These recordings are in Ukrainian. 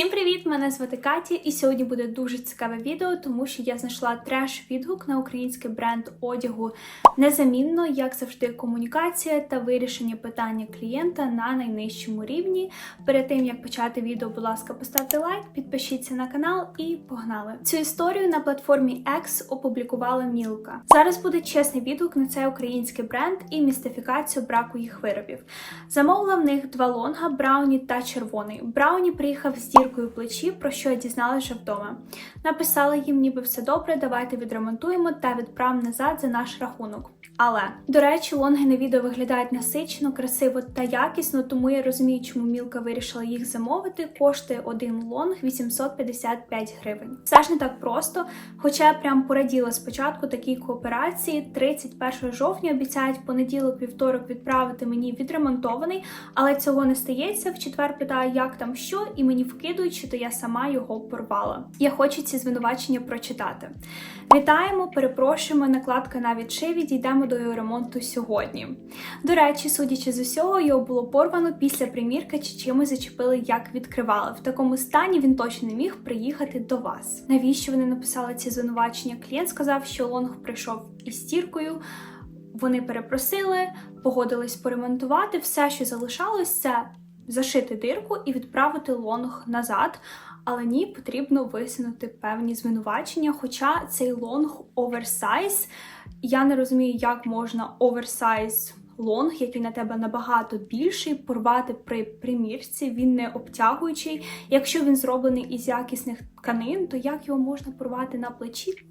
Всім привіт! Мене звати Катя, і сьогодні буде дуже цікаве відео, тому що я знайшла треш-відгук на український бренд одягу незамінно, як завжди, комунікація та вирішення питання клієнта на найнижчому рівні. Перед тим як почати відео, будь ласка, поставте лайк, підпишіться на канал і погнали. Цю історію на платформі X опублікувала Мілка. Зараз буде чесний відгук на цей український бренд і містифікацію браку їх виробів. Замовила в них два лонга брауні та червоний. Брауні приїхав з діркою плечі, про що я дізналася вдома. Написала їм, ніби все добре, давайте відремонтуємо та відправимо назад за наш рахунок. Але до речі, лонги на відео виглядають насичено, красиво та якісно, тому я розумію, чому Мілка вирішила їх замовити. Коштує один лонг 855 гривень. Все ж не так просто. Хоча я прям пораділа спочатку такій кооперації. 31 жовтня обіцяють понеділок, вівторок відправити мені відремонтований, але цього не стається. В четвер питаю, як там що, і мені вкидують, що то я сама його порвала. Я хочу ці звинувачення прочитати. Вітаємо, перепрошуємо, накладка на відшиві, дійдемо до його ремонту сьогодні. До речі, судячи з усього, його було порвано після примірки чи чимось зачепили, як відкривали. В такому стані він точно не міг приїхати до вас. Навіщо вони написали ці звинувачення? Клієнт сказав, що лонг прийшов із стіркою. Вони перепросили, погодились поремонтувати. Все, що залишалось, це зашити дирку і відправити лонг назад. Але ні, потрібно висунути певні звинувачення. Хоча цей лонг оверсайз, я не розумію, як можна оверсайз лонг, який на тебе набагато більший, порвати при примірці. Він не обтягуючий. Якщо він зроблений із якісних тканин, то як його можна порвати на плечі?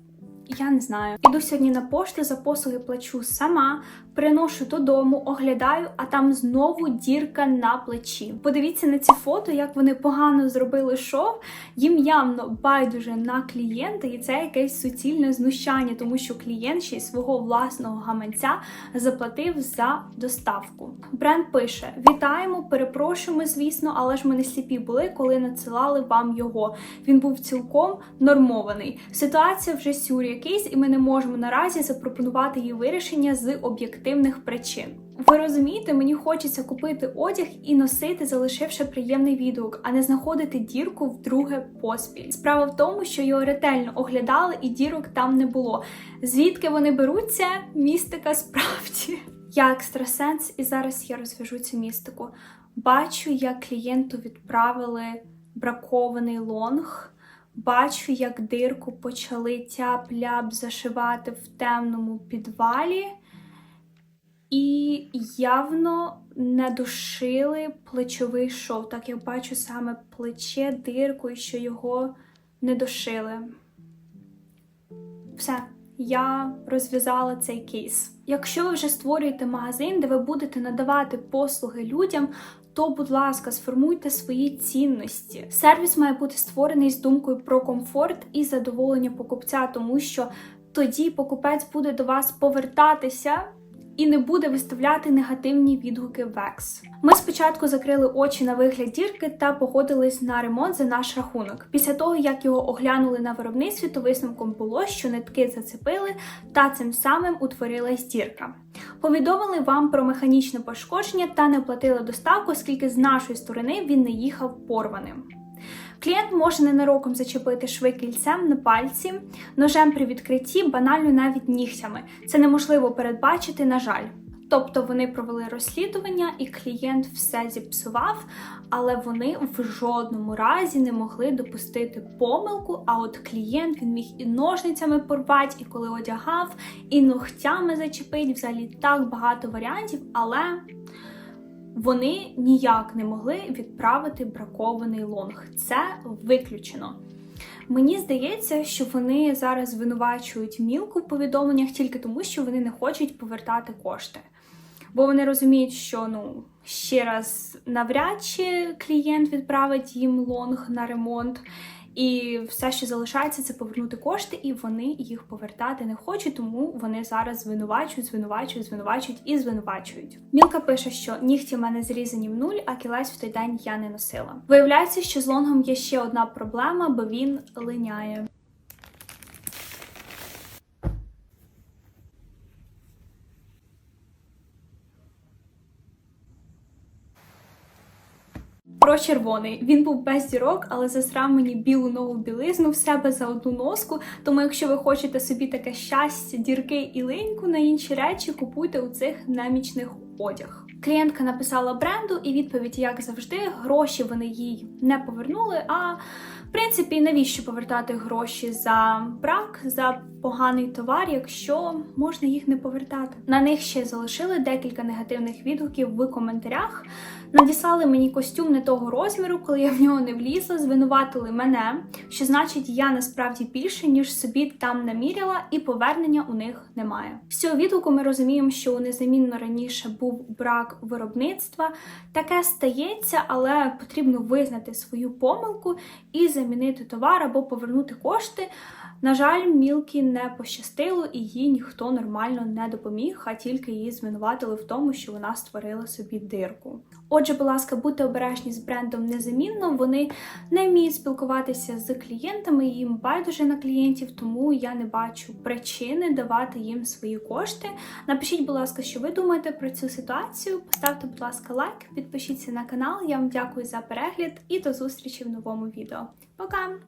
Я не знаю. Іду сьогодні на пошту, за послуги плачу сама, приношу додому, оглядаю, а там знову дірка на плечі. Подивіться на ці фото, як вони погано зробили шов. Їм явно байдуже на клієнта, і це якесь суцільне знущання, тому що клієнт ще й свого власного гаманця заплатив за доставку. Бренд пише: Вітаємо, перепрошуємо, звісно, але ж ми не сліпі були, коли надсилали вам його. Він був цілком нормований. Ситуація вже сюрі якийсь, і ми не можемо наразі запропонувати її вирішення з об'єктивних причин. Ви розумієте, мені хочеться купити одяг і носити, залишивши приємний відгук, а не знаходити дірку вдруге поспіль. Справа в тому, що його ретельно оглядали, і дірок там не було. Звідки вони беруться? Містика справді. Я екстрасенс, і зараз я розв'яжу цю містику. Бачу, як клієнту відправили бракований лонг. Бачу, як дирку почали тяп-ляп зашивати в темному підвалі, і явно не душили плечовий шов. Так я бачу саме плече, дирку, і що його не дошили. Все, я розв'язала цей кейс. Якщо ви вже створюєте магазин, де ви будете надавати послуги людям, то, будь ласка, сформуйте свої цінності. Сервіс має бути створений з думкою про комфорт і задоволення покупця, тому що тоді покупець буде до вас повертатися. І не буде виставляти негативні відгуки Екс. Ми спочатку закрили очі на вигляд дірки та погодились на ремонт за наш рахунок. Після того, як його оглянули на виробництві, то висновком було, що нитки зацепили та цим самим утворилась дірка. Повідомили вам про механічне пошкодження та не оплатили доставку, оскільки з нашої сторони він не їхав порваним. Клієнт може ненароком зачепити шви кільцем на пальці, ножем при відкритті, банально навіть нігтями. Це неможливо передбачити, на жаль. Тобто вони провели розслідування, і клієнт все зіпсував, але вони в жодному разі не могли допустити помилку. А от клієнт він міг і ножницями порвати, і коли одягав, і ногтями зачепить. Взагалі так багато варіантів, але вони ніяк не могли відправити бракований лонг. Це виключено. Мені здається, що вони зараз звинувачують мілку в повідомленнях тільки тому, що вони не хочуть повертати кошти. Бо вони розуміють, що ну ще раз навряд чи клієнт відправить їм лонг на ремонт. І все, що залишається, це повернути кошти, і вони їх повертати не хочуть, тому вони зараз звинувачують, звинувачують, звинувачують і звинувачують. Мілка пише, що нігті в мене зрізані в нуль, а кілець в той день я не носила. Виявляється, що з лонгом є ще одна проблема, бо він линяє. Про червоний. Він був без дірок, але засрав мені білу нову білизну в себе за одну носку. Тому, якщо ви хочете собі таке щастя, дірки і линьку на інші речі, купуйте у цих немічних одяг. Клієнтка написала бренду, і відповідь, як завжди, гроші вони їй не повернули. А в принципі, навіщо повертати гроші за брак, за поганий товар, якщо можна їх не повертати? На них ще залишили декілька негативних відгуків в коментарях. Надіслали мені костюм не того розміру, коли я в нього не влізла, звинуватили мене, що значить я насправді більше, ніж собі там наміряла, і повернення у них немає. З цього відгуку ми розуміємо, що у незамінно раніше був брак виробництва. Таке стається, але потрібно визнати свою помилку і замінити товар або повернути кошти. На жаль, Мілкі не пощастило, і їй ніхто нормально не допоміг, а тільки її звинуватили в тому, що вона створила собі дирку. Отже, будь ласка, будьте обережні з брендом незамінно. Вони не вміють спілкуватися з клієнтами, їм байдуже на клієнтів, тому я не бачу причини давати їм свої кошти. Напишіть, будь ласка, що ви думаєте про цю ситуацію. Поставте, будь ласка, лайк, підпишіться на канал. Я вам дякую за перегляд і до зустрічі в новому відео. Пока!